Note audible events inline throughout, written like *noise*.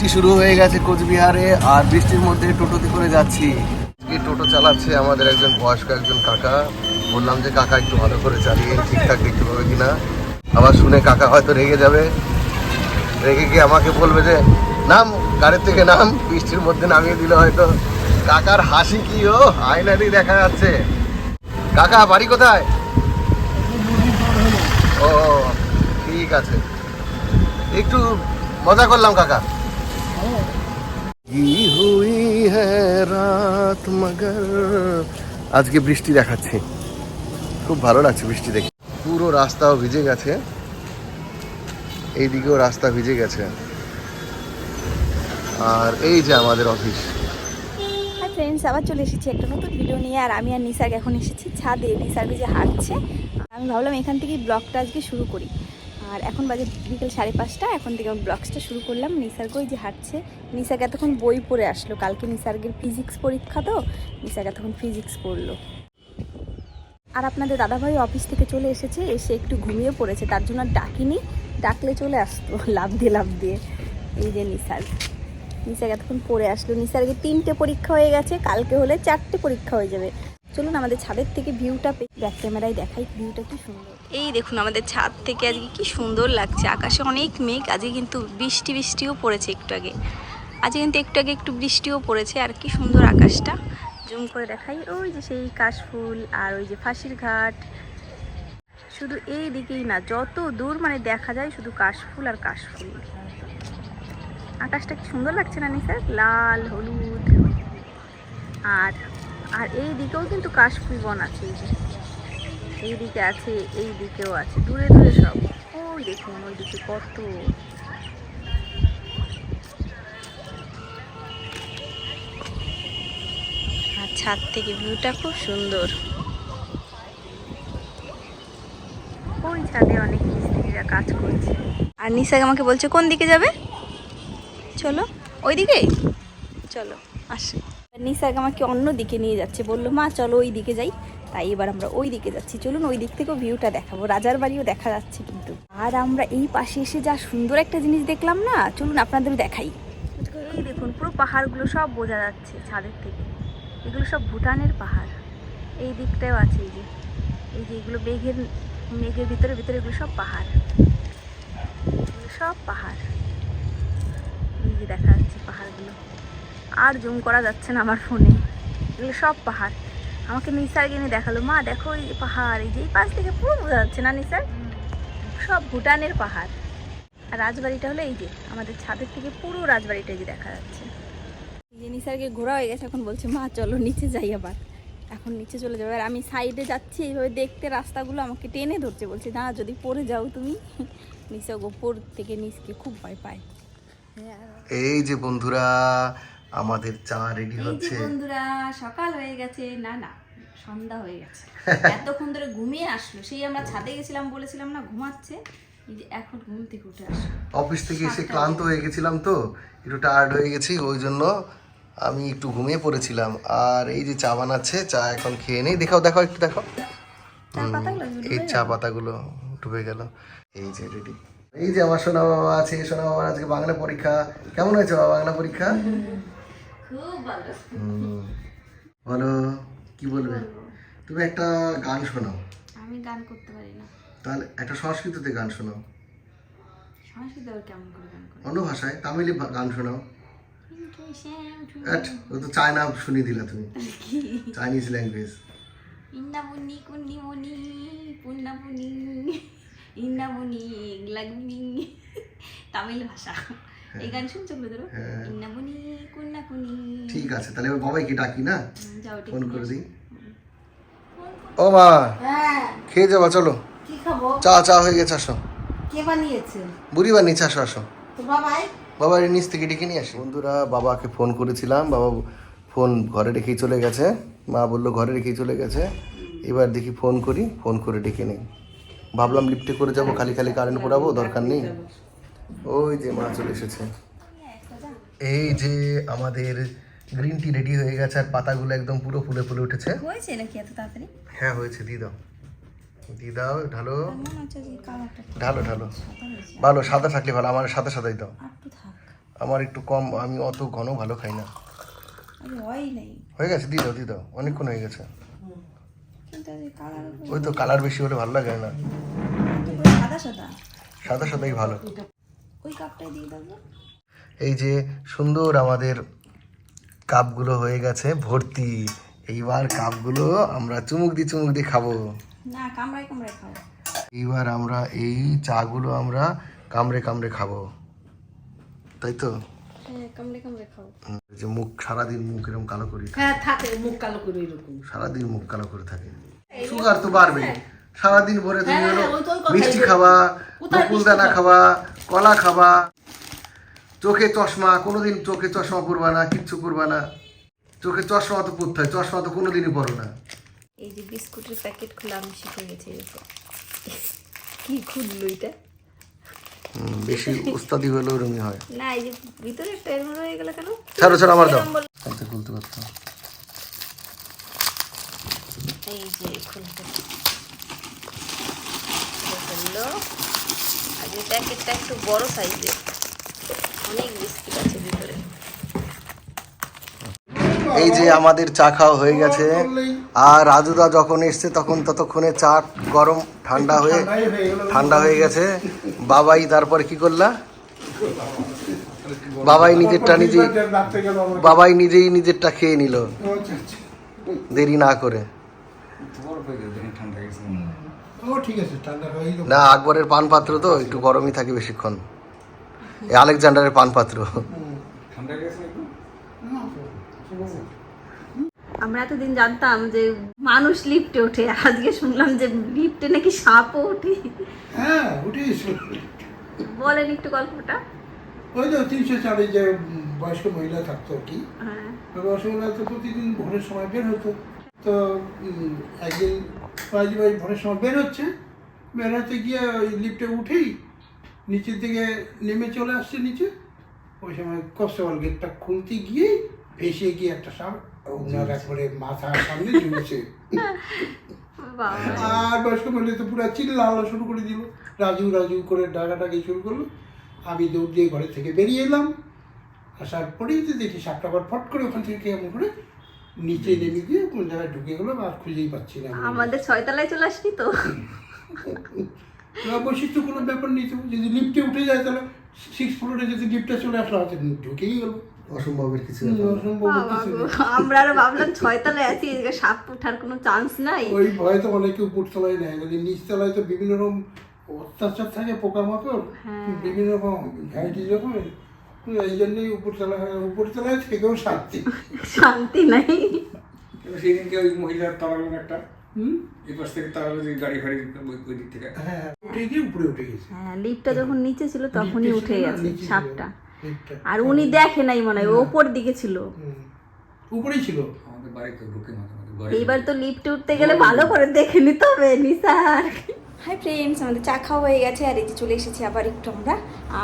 বৃষ্টি শুরু হয়ে গেছে কোচবিহারে, আর বৃষ্টির মধ্যে টোটোতে করে যাচ্ছি। টোটো চালাচ্ছে আমাদের একজন বয়স্ক একজন কাকা। বললাম যে, কাকা, একটু ভালো করে চালিয়ে, ঠিকঠাক দেখতে পাবে কিনা? আবার শুনে কাকা হয়তো রেগে যাবে। রেগে গিয়ে আমাকে বলবে যে, নাম, গাড়ির থেকে নাম। বৃষ্টির মধ্যে নামিয়ে দিলে হয়তো। কাকার হাসি কি ও? আয়নারি দেখা যাচ্ছে। কাকা, বাড়ি কোথায়? ও, ঠিক আছে। একটু মজা করলাম, কাকা। কি হুই রাত মগর। আজকে বৃষ্টি দেখাচ্ছে। খুব ভালো লাগছে বৃষ্টি দেখে। পুরো রাস্তাও ভিজে গেছে। এইদিকেও রাস্তা ভিজে গেছে। আর এই যে আমাদের অফিস। ফ্রেন্ডস আবার চলে এসেছি একটা নতুন ভিডিও নিয়ে। আর আমি আর নিসার্গ এখন এসেছি ছাদে। নিসার্গ যে হাঁটছে। আমি ভাবলাম এখান থেকেই ব্লগটা আজকে শুরু করি। আর এখন বাজে বিকেল সাড়ে পাঁচটা, এখন থেকে আমি ব্লগসটা শুরু করলাম। নিসার্গ ওই যে হাঁটছে। নিসার্গ এতক্ষণ বই পড়ে আসলো। কালকে নিসার্গের ফিজিক্স পরীক্ষা তো, নিসার্গ এতক্ষণ ফিজিক্স পড়ল। আর আপনাদের দাদাভাই অফিস থেকে চলে এসেছে, এসে একটু ঘুমিয়ে পড়েছে, তার জন্য আর ডাকিনি। ডাকলে চলে আসতো লাভ দিয়ে লাভ দিয়ে এই যে নিসার্গ। নিসার্গ এতক্ষণ পড়ে আসলো। নিসার্গের তিনটে পরীক্ষা হয়ে গেছে, কালকে হলে চারটে পরীক্ষা হয়ে যাবে। চলুন আমাদের ছাদের থেকে ভিউটা ব্যাক ক্যামেরায় দেখাই ভিউটা কি সুন্দর। এই দেখুন আমাদের ছাদ থেকে আজকে কি সুন্দর লাগছে। আকাশে অনেক মেঘ আজকে কিন্তু বৃষ্টি বৃষ্টিও পড়েছে একটু আগে। আজকে কিন্তু একটু আগে একটু বৃষ্টিও পড়েছে আর কি সুন্দর আকাশটা। জুম করে দেখাই ওই যে সেই কাশফুল আর ওই যে ফাঁসির ঘাট। শুধু এই দিকেই না যত দূর মানে দেখা যায় শুধু কাশফুল আর কাশফুল আকাশটা কি সুন্দর লাগছে না নিসার? লাল হলুদ। আর আর এই দিকেও কিন্তু কাশফুল বন আছে এই যে। এই দিকে আছে, এই দিকেও আছে। দূরে দূরে সব। ওই দেখুন, ওই দিকে কত। আর ছাদ থেকে ভিউটা খুব সুন্দর। ওই ছাদে অনেক মিস্ত্রিরা কাজ করছে। আর নিসাক আমাকে বলছে, কোন দিকে যাবে? চলো ওই দিকে চলো, আসো। নিসাক আমাকে অন্য দিকে নিয়ে যাচ্ছে। বলল, মা, চলো ওই দিকে যাই। তাই এবার আমরা ওই দিকে যাচ্ছি। চলুন ওই দিক থেকেও ভিউটা দেখাবো। রাজার বাড়িও দেখা যাচ্ছে কিন্তু। আর আমরা এই পাশে এসে যা সুন্দর একটা জিনিস দেখলাম না, চলুন আপনাদের দেখাই। এই দেখুন, পুরো পাহাড়গুলো সব বোঝা যাচ্ছে ছাদের থেকে। এগুলো সব ভুটানের পাহাড়। এই দিকটাও আছে এই যে। এই যে এগুলো মেঘের মেঘের ভিতরে ভিতরে এগুলো সব পাহাড়। সব পাহাড়। এই যে দেখা যাচ্ছে পাহাড়গুলো। আর জুম করা যাচ্ছে না আমার ফোনে। এগুলো সব পাহাড়। আমাকে নিসার গেনে দেখাল, মা, দেখো এই পাহাড়, এই যে এই পাশ থেকে পুরো বোঝা যাচ্ছে না নিসার? সব ভুটানের পাহাড়। আর রাজবাড়িটা হলো এই যে, আমাদের ছাদের থেকে পুরো রাজবাড়িটা এই যে দেখা যাচ্ছে। যে নিসারকে ঘোরা হয়ে গেছে, এখন বলছে, মা, চলো নিচে যাই আবার। এখন নিচে চলে যাবে। আর আমি সাইডে যাচ্ছি, এইভাবে দেখতে রাস্তাগুলো আমাকে টেনে ধরছে। বলছে, না, যদি পড়ে যাও তুমি। নিচে গোপর থেকে নিচকে খুব ভয় পায়। এই যে বন্ধুরা আমাদের চা রেডি হচ্ছে। বন্ধুরা সকাল হয়ে গেছে। না না সন্ধ্যা হয়ে গেছে। *laughs* এতক্ষণ ধরে ঘুমিয়ে আসলো। সেই আমরা ছাদে গেছিলাম বলেছিলাম না ঘুমাচ্ছে। যে এখন ঘুম থেকে উঠে আসলো। অফিস থেকে এসে ক্লান্ত হয়ে গেছিলাম তো। একটু টায়ার্ড হয়ে গেছি ওই জন্য আমি একটু ঘুমিয়ে পড়েছিলাম। আর এই যে চা বানাচ্ছে চা এখন খেয়ে নেই। দেখাও দেখাও একটু দেখো এই চা পাতাগুলো ডুবে গেল। এই যে রেডি এই যে আমার সোনা বাবা আছে সোনা বাবার আজকে বাংলা পরীক্ষা। কেমন হয়েছে বাবা বাংলা পরীক্ষা? খুব ভালো। বলো কি বলবে? তুমি একটা গান শোনাও। আমি গান করতে পারি না। তাহলে একটা সংস্কৃততে গান শোনাও। সংস্কৃত আবার কেমন করে গান করে? অন্য ভাষায় তামিলি গান শোনাও। ও তো চায়না শুনিয়ে দিলা তুমি। চাইনিজ ল্যাঙ্গুয়েজ ইন্নামুনি কুন্নিমুনি পুন্নামুনি ইন্নামুনি লাগমুনি তামিল ভাষা। এই গান শুনছো ধরো হ্যাঁ। ইন্নামুনি কুন্নাকুনি ঠিক আছে তাহলে এবার বাবাইকে ডাকি না? ফোন করে দিই। ও মা খেয়ে যাবা চলো। চা চা হয়ে গেছে আসো। কে বানিয়েছে? বুড়ি বা আসো আসো। তো বাবাই? বাবা নিচ থেকে ডেকে নিয়ে আসি। বন্ধুরা বাবাকে ফোন করেছিলাম। বাবা ফোন ঘরে রেখেই চলে গেছে। মা বলল ঘরে রেখেই চলে গেছে। এবার দেখি ফোন করি ফোন করে ডেকে নেই। ভাবলাম লিফটে করে যাব খালি খালি কারেন্ট পোড়াবো দরকার নেই। ওই যে মা চলে এসেছে। এই যে আমাদের গ্রিন টি রেডি হয়ে গেছে আর পাতাগুলো একদম পুরো ফুলে ফুলে উঠেছে। হয়েছে নাকি এত তাড়াতাড়ি? হ্যাঁ হয়েছে দিয়ে দাও। দিয়ে দাও ঢালো। ঢালো ঢালো। ভালো সাদা থাকলে ভালো আমার সাদা সাদাই দাও। একটু আমার একটু কম আমি অত ঘন ভালো খাই না। হয় গেছে দিয়ে দাও দিয়ে দাও। অনেকক্ষণ হয়ে গেছে। ওই তো কালার বেশি হলে ভালো লাগে না। সাদা সাদাই ভালো। ওই কাপটাই দিয়ে দেবো এই যে সুন্দর আমাদের কাপগুলো হয়ে গেছে ভর্তি। এইবার কাপগুলো আমরা চুমুক দিয়ে চুমুক দিয়ে খাব। না কামড়াই কামড়াই খাও এইবার আমরা এই চাগুলো আমরা কামড়ে কামড়ে খাব। তাই তো? হ্যাঁ কামড়ে কামড়ে খাও হুম, এই যে মুখ সারাদিন মুখ এরকম কালো করি হ্যাঁ থাকে মুখ কালো করে এরকম। সারাদিন মুখ কালো করে থাকে। সুগার তো বাড়বে সারাদিন ভরে তুমি হ্যাঁ, হলো মিষ্টি বলি। খাবা কোথায় কলা খাবা চোখে চশমা কোনোদিন চোখে চশমা পরবা না কিচ্ছু করবা না। চোখে চশমা তো পরতে হয় চশমা তো কোনোদিনই পরো না। এই যে বিস্কুটের প্যাকেট খোলা আমি শিখে গেছি কি খুললো এটা? বেশি উস্তাদি হলেও রুমি হয়। না এই যে ভিতরে একটা এরকম রয়ে গেল কেন? ছাড়ো ছাড়ো আমার দাও। হাতে খুলতে পারতাম। এই যে খুলতে খুললো। এই প্যাকেটটা একটু বড় সাইজের। অনেক বিস্কিট আছে ভিতরে। এই যে আমাদের চা খাওয়া হয়ে গেছে। আর রাজুদা যখন এসছে, তখন ততক্ষণে চা গরম ঠান্ডা হয়ে ঠান্ডা হয়ে গেছে। বাবাই তারপর কি করলা? বাবাই নিজেরটা নিজে, বাবাই নিজেই নিজেরটা খেয়ে নিল। দেরি না করে। ও ঠিক আছে ঠান্ডা হয়ে না আকবরের পান পাত্র তো একটু গরমই থাকে বেশিক্ষণ। এই আলেকজান্ডারের পান পাত্র আমরা এতদিন জানতাম যে মানুষ লিফটে ওঠে আজকে শুনলাম যে লিফটে নাকি সাপও ওঠে। হ্যাঁ উঠে বলেন একটু গল্পটা। ওই তো তিনশো চারে যে বয়স্ক মহিলা থাকতো আর কি। হ্যাঁ। বয়স্ক মহিলা তো প্রতিদিন ভোরের সময় বের হতো। তো একদিন বাজি বাজি ভোরের সময় বের হচ্ছে বের হতে গিয়ে ওই লিফটে উঠেই নিচের দিকে নেমে চলে আসছে নিচে। ওই সময় কষ্টবল গেটটা খুলতে গিয়ে ভেসে গিয়ে একটা সাপ ওনার একবারে মাথার সামনে ঝুলছে আর বয়স্ক মহিলা তো পুরো চিল্লানো শুরু করে দিল। রাজু রাজু করে ডাকাটাকি শুরু করল। আমি দৌড় দিয়ে ঘরের থেকে বেরিয়ে এলাম। আসার পরেই তো দেখি সাপটা আবার ফট করে ওখান থেকে কেমন করে নিচে নেমে গিয়ে কোন জায়গায় ঢুকে গেলো আর খুঁজেই পাচ্ছি না আমাদের ছয়তলায় চলে আসবি তো। না, বৈশিষ্ট্য কোনো ব্যাপার নেই তো যদি লিফটে উঠে যায় তাহলে সিক্স ফ্লোরে যদি লিফটে চলে আসলো হয়তো ঢুকেই গেলো। অসম্ভবের কিছু। আমরা আরও ভাবলাম ছয়তলায় আছি এদিকে সাপ ওঠার কোনো চান্স নাই। ওই ভয় তো অনেকে উপরতলায় নেয় যদি নিচতলায় তো বিভিন্ন রকম অত্যাচার থাকে পোকামাকড় হ্যাঁ। বিভিন্ন রকম ভ্যারাইটি রকমের। এই জন্যই উপরতলায় উপরতলায় থেকেও শান্তি। শান্তি নাই। সেদিনকে ওই মহিলার তাড়ালেন একটা হুম? থেকে তাড়ালো যে গাড়ি ফাড়ি ওই- ওই দিক থেকে। হ্যাঁ উঠে গিয়ে উপরে উঠে গেছে। হ্যাঁ লিফটটা যখন নিচে ছিল তখনই লিফটে উঠে গেছে সাপটা। আর উনি দেখে নাই মনে হয় ওপর দিকে ছিল। হুম। উপরেই ছিল। আমাদের বাড়িতে ঢুকে মাঝে মাঝে এইবার তো লিফটে উঠতে গেলে ভালো করে দেখে নিতে হবে নিসার। হাই ফ্রেন্ডস আমাদের চা খাওয়া হয়ে গেছে, আর এই যে চলে এসেছি আবার একটু আমরা।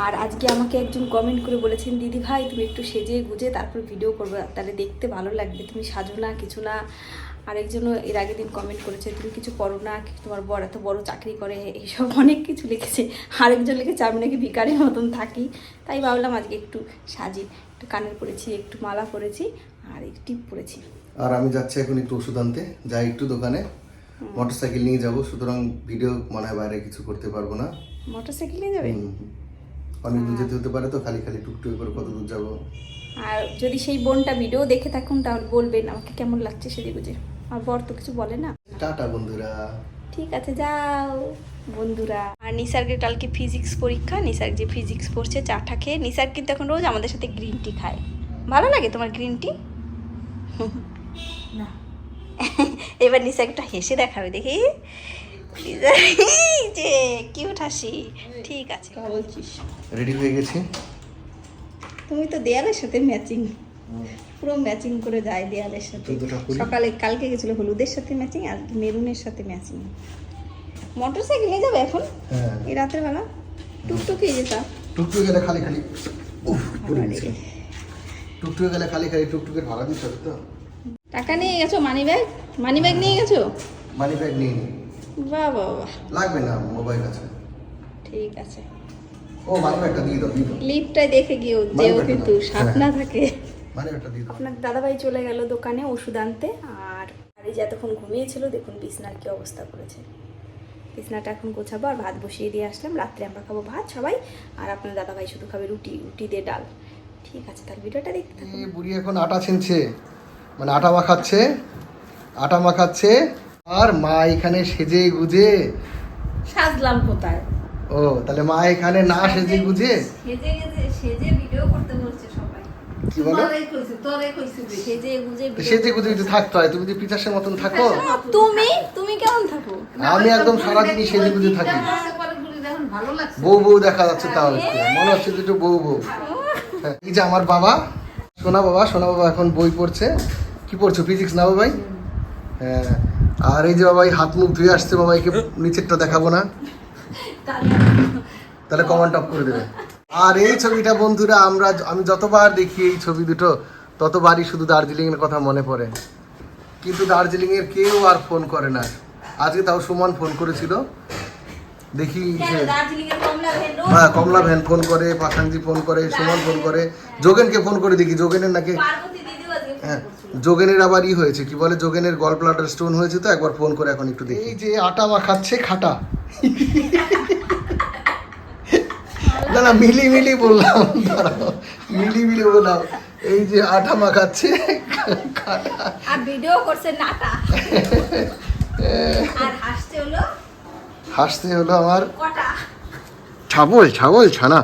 আর আজকে আমাকে একজন কমেন্ট করে বলেছেন, দিদি ভাই, তুমি একটু সেজে গুজে তারপর ভিডিও করবে, তাহলে দেখতে ভালো লাগবে। তুমি সাজো না, কিছু না। আরেকজনও এর আগের দিন কমেন্ট করেছে, তুমি কিছু করো না, তোমার বড় এত বড় চাকরি করে, এইসব অনেক কিছু লিখেছে। আরেকজন লিখেছে, আমি নাকি ভিকারির মতন থাকি। তাই ভাবলাম আজকে একটু সাজি, একটু কানের পরেছি, একটু মালা পরেছি, আর একটু টিপ পরেছি। আর আমি যাচ্ছি এখন একটু ওষুধ আনতে, যাই একটু দোকানে। মোটরসাইকেল নিয়ে যাব সুতরাং ভিডিও মনে হয় বাইরে কিছু করতে পারব না। মোটর সাইকেল নিয়ে যাবে? হুম। অনেক দূর যেতে হতে পারে তো খালি খালি টুকটুক করে কত দূর যাব। আর যদি সেই বোনটা ভিডিও দেখে থাকুন তাহলে বলবেন আমাকে কেমন লাগছে সেদিকে বুঝে আর বর তো কিছু বলে না। টাটা বন্ধুরা। ঠিক আছে যাও বন্ধুরা। আর নিসার্গের কালকে ফিজিক্স পরীক্ষা নিসার্গ যে ফিজিক্স পড়ছে চাটা খেয়ে নিসার্গ কিন্তু এখন রোজ আমাদের সাথে গ্রিন টি খায়। ভালো লাগে তোমার গ্রিন টি না। এবার নিচে একটা হেসে দেখাবে দেখি। যে কিউট হাসি। ঠিক আছে। বলছিস। রেডি হয়ে গেছি? তুমি তো দেয়ালের সাথে ম্যাচিং পুরো ম্যাচিং করে যায় দেয়ালের সাথে। সকালে কালকে গেছিল হলুদের সাথে ম্যাচিং আর মেরুনের সাথে ম্যাচিং মোটর সাইকেল নিয়ে যাবে এখন? হ্যাঁ। এই রাতের বেলা? টুকটুকি যেতা টুকটুকে গেলে খালি খালি। উফ, টুকটুকে গেলে খালি খালি টুকটুকের ভাড়া দিতে হবে তো। টাকা নিয়ে গেছো? মানি ব্যাগ মানি ব্যাগ নিয়ে গেছো? মানি ব্যাগ নিয়ে নি। বাহ বাহ বাহ। লাগবে না মোবাইল আছে। ঠিক আছে। ও মানে একটা দিয়ে দাও লিপটাই দেখে গিয়েও যেও কিন্তু সাপ। না থাকে। মানে একটা দিয়ে দাও। আপনার দাদাভাই চলে গেল দোকানে ওষুধ আনতে আর আর এই যে এতক্ষণ ঘুমিয়েছিল দেখুন বিছনার কি অবস্থা করেছে। বিছনাটা এখন গোছাবো আর ভাত বসিয়ে দিয়ে আসলাম। রাত্রে আমরা খাব ভাত সবাই আর আপনার দাদাভাই শুধু খাবে রুটি রুটি দিয়ে ডাল। ঠিক আছে তাহলে ভিডিওটা দেখতে থাকুন। এই বুড়ি এখন আটা ছিনছে। মানে আটা মাখাচ্ছে আটা মাখাচ্ছে আর মা এখানে সেজে গুজে। সাজলাম কোথায়? ও তাহলে মা এখানে না সেজে গুজে? সেজে সেজে ভিডিও করতে বলছে সবাই। কি বলো? তোরে কইছি তোরে কইছি সেজে গুজে তো সেজে গুজে যদি থাকতে হয় তুমি যদি পিতাসের মতন থাকো। তুমি তুমি কেমন থাকো? আমি একদম সারাদিনই সেজে গুজে থাকি। বউ বউ দেখা যাচ্ছে তাও একটু। মনে হচ্ছে দুটো বউ বউ। হ্যাঁ, এই যে আমার বাবা সোনা বাবা সোনা বাবা এখন বই পড়ছে। কি পড়ছো? ফিজিক্স না বাবাই? হ্যাঁ। আর এই যে বাবাই হাত মুখ ধুয়ে আসছে বাবাইকে নিচেরটা দেখাবো না। তাহলে কমেন্ট অফ করে দেবে। আর এই ছবিটা বন্ধুরা আমরা আমি যতবার দেখি এই ছবি দুটো ততবারই শুধু দার্জিলিং এর কথা মনে পড়ে। কিন্তু দার্জিলিং এর কেউ আর ফোন করে না। আজকে তাও সুমন ফোন করেছিল। দেখি হ্যাঁ কমলা ভ্যান ফোন করে পাখানজি ফোন করে সুমন ফোন করে। যোগেনকে ফোন করে দেখি। যোগেনের নাকি হ্যাঁ। যোগেনের আবার ই হয়েছে কি বলে? যোগেনের গল ব্লাডার স্টোন হয়েছে তো একবার ফোন করে এখন একটু দেখি। এই যে আটা মাখাচ্ছে খাটা। না না মিলি মিলি বললাম দাঁড়াও মিলি মিলি বললাম এই যে আটা মাখাচ্ছে খাটা। আর ভিডিও করছে নাটা। আর হাসতে হলো হাসতে হলো আমার কটা? ছাবল ছাবল ছানা।